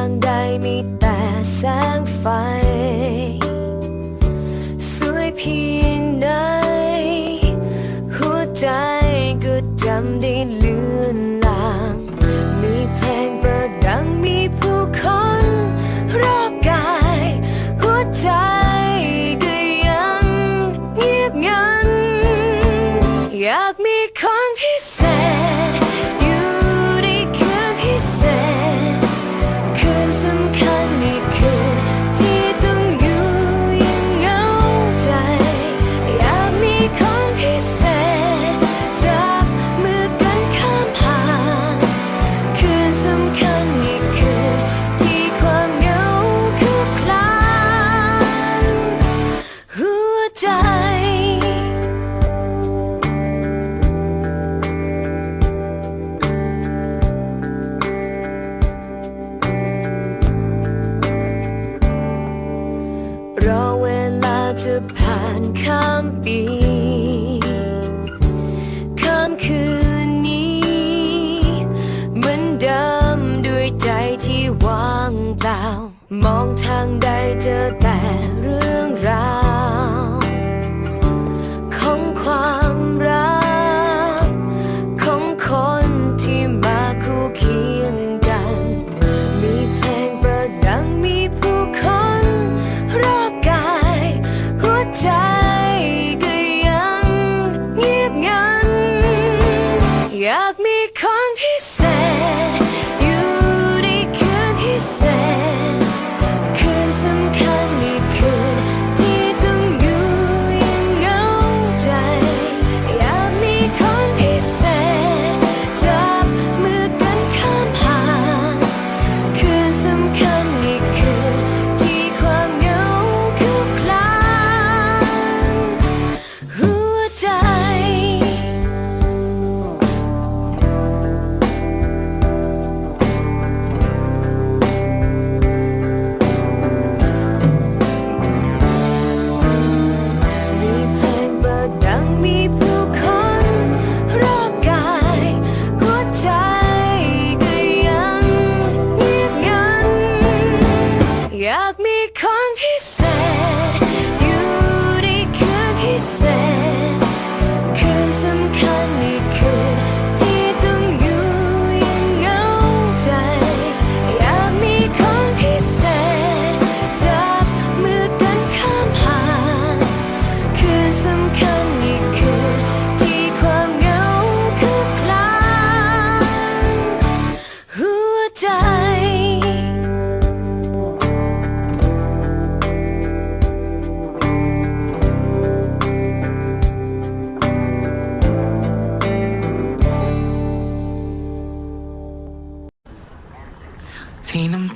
างใดมีแต่แสงไฟ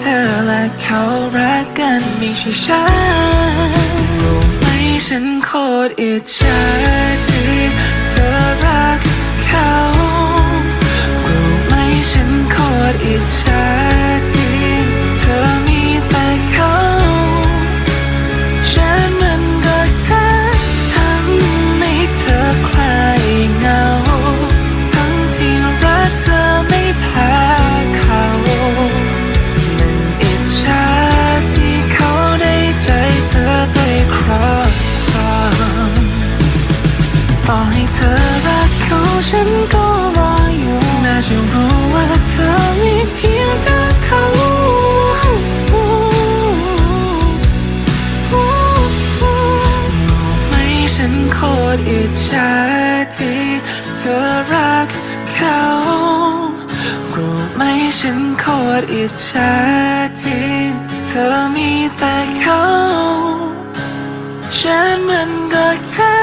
เธอและเขารักกันไม่ใช่ฉันรู้ไหมฉันโคตรอิจฉาที่เธอรักเขารู้ไหมฉันโคตรอิจฉา ที่เธอรักเขารู้ไหมฉันโคตรอิจฉาที่เธอมีแต่เขาฉันมันก็แค่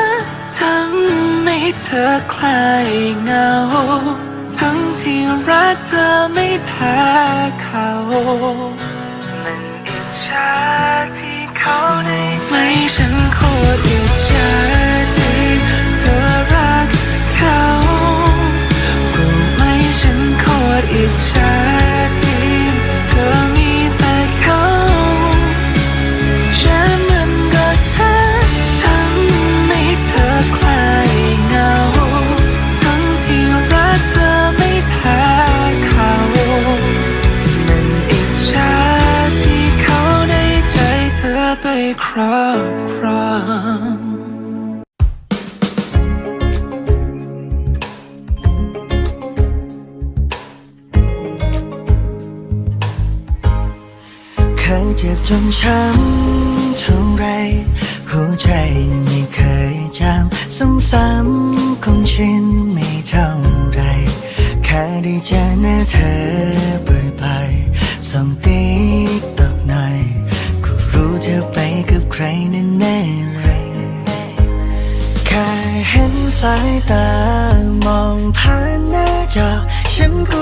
ทำให้เธอคลายเหงา ทั้งที่รักเธอไม่แพ้เขามันอิจฉาที่เขาได้ไม่ฉันโคตรอิจฉา ครางครางเคยเจ็บจนช้ำเท่าไร หัวใจไม่เคยจำซ้ำๆคงชินไม่เท่าไร แค่ได้เจอหน้าเธอบ่อยๆ something กับใครแน่ๆเลยแค่เห็นสายตามองผ่านหน้าจอฉันก็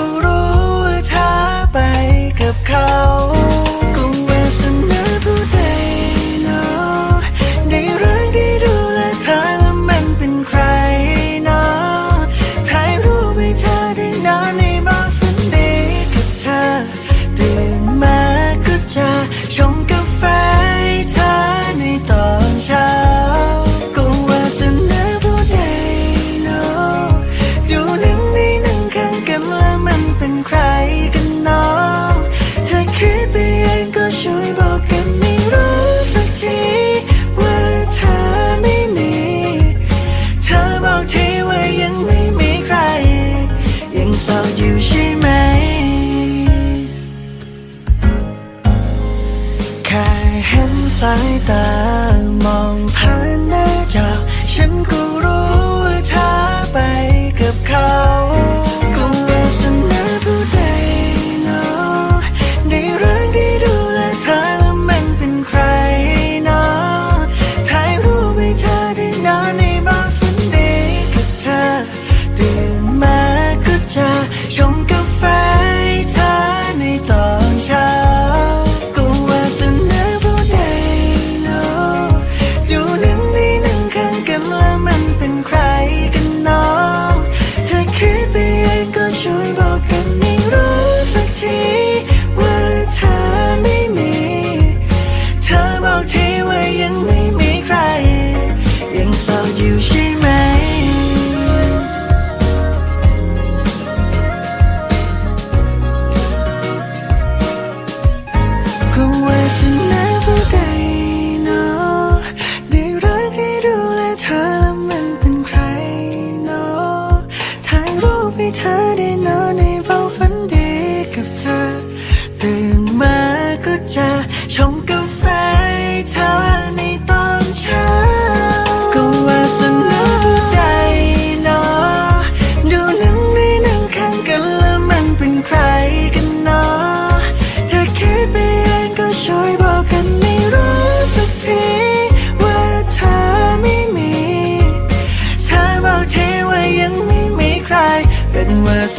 이 자리 너네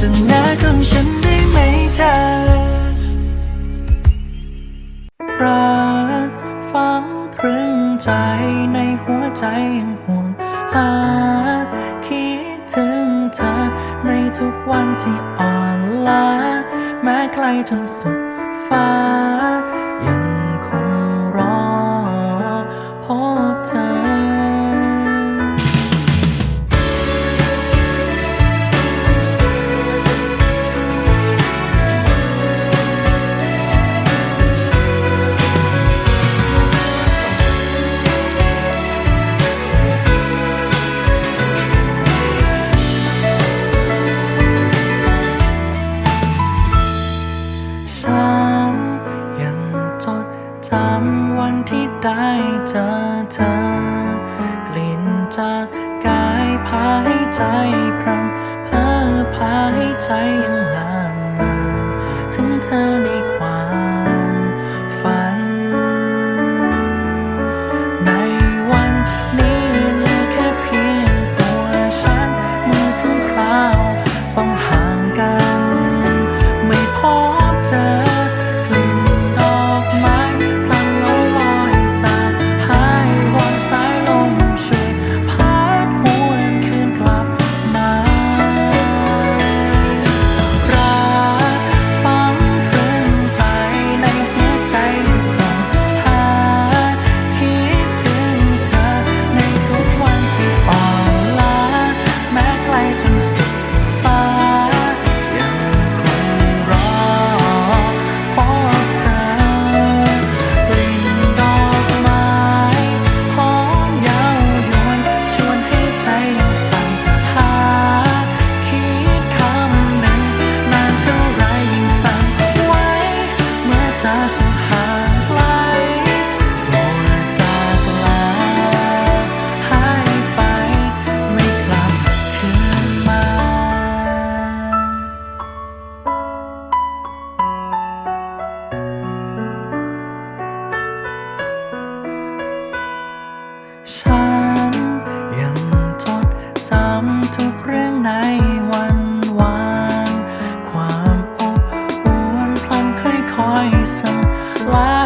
สนาของฉันได้ไหมเธอรักฝังตรึงใจในหัวใจยังห่วงหา คิดถึงเธอ ในทุกวันที่อ่อนล้าแม้ไกลจนสุดฟ้าำวันที่ได้เจอเธอกลิ่นจากกายพาให้ใจพรำเพ้อพาให้ใจยังลามมาถึงเธอใน fly.